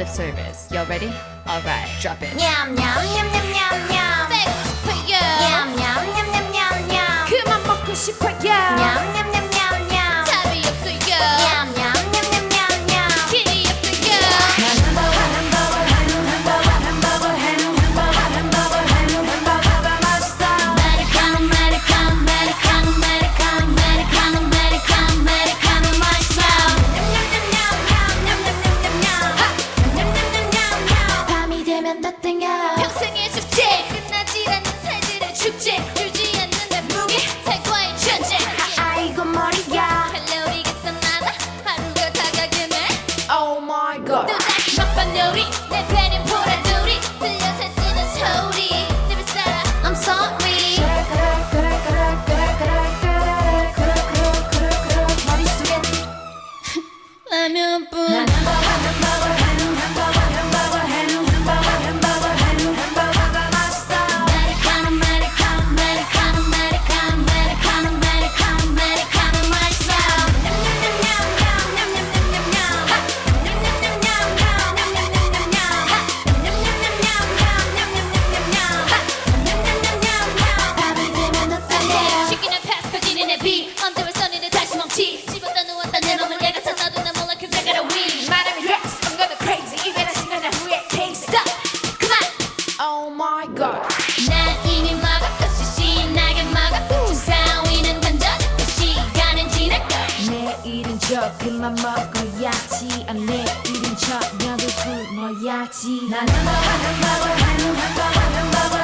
lip service. Y'all ready? All right, drop it. Yum, yum, yum, yum. 걸. 막반 요리 내 척 그만 먹어야지. 안내 일인 척 여기 굶어야지. 그 나는 먹어 하는 먹어 하는 먹어 하는